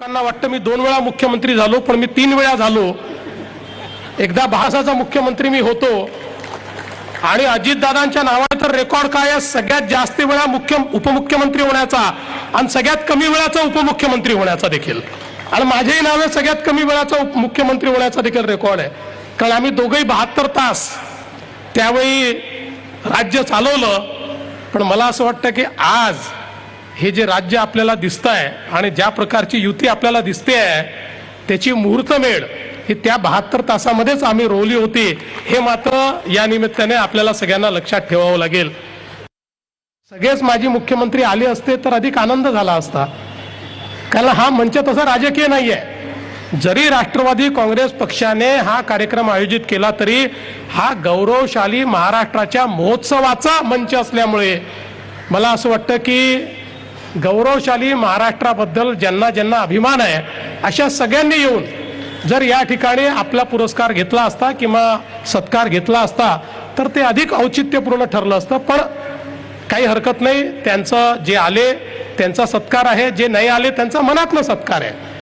लोकांना वाटतं मी दोन वेळा मुख्यमंत्री झालो पण मी तीन वेळा झालो. एकदा भासाचा मुख्यमंत्री मी होतो. आणि अजितदादांच्या नावाने तर रेकॉर्ड काय आहे? सगळ्यात जास्त वेळा मुख्य उपमुख्यमंत्री होण्याचा आणि सगळ्यात कमी वेळाचा उपमुख्यमंत्री होण्याचा देखील. आणि माझेही नावे सगळ्यात कमी वेळाचा मुख्यमंत्री होण्याचा देखील रेकॉर्ड आहे. कारण आम्ही दोघंही बहात्तर तास त्यावेळी राज्य चालवलं. पण मला असं वाटतं की आज हे जे राज्य आपल्याला दिसत आहे आणि ज्या प्रकारची युती आपल्याला दिसते आहे त्याची मुहूर्तमेढ ही त्या बहात्तर तासामध्येच आम्ही रोवली होती हे मात्र या निमित्ताने आपल्याला सगळ्यांना लक्षात ठेवावं लागेल. सगळेच माजी मुख्यमंत्री आले असते तर अधिक आनंद झाला असता. कारण हा मंच तसा राजकीय नाही आहे जरी राष्ट्रवादी काँग्रेस पक्षाने हा कार्यक्रम आयोजित केला तरी हा गौरवशाली महाराष्ट्राच्या महोत्सवाचा मंच असल्यामुळे मला असं वाटतं की गौरवशाली महाराष्ट्राबद्दल ज्यांना ज्यांना अभिमान आहे अशा सगळ्यांनी येऊन जर या ठिकाणी आपला पुरस्कार घेतला असता किंवा सत्कार घेतला असता तर ते अधिक औचित्यपूर्ण ठरलं असतं. पण काही हरकत नाही त्यांचं जे आले त्यांचा सत्कार आहे जे नाही आले त्यांचा मनातला सत्कार आहे.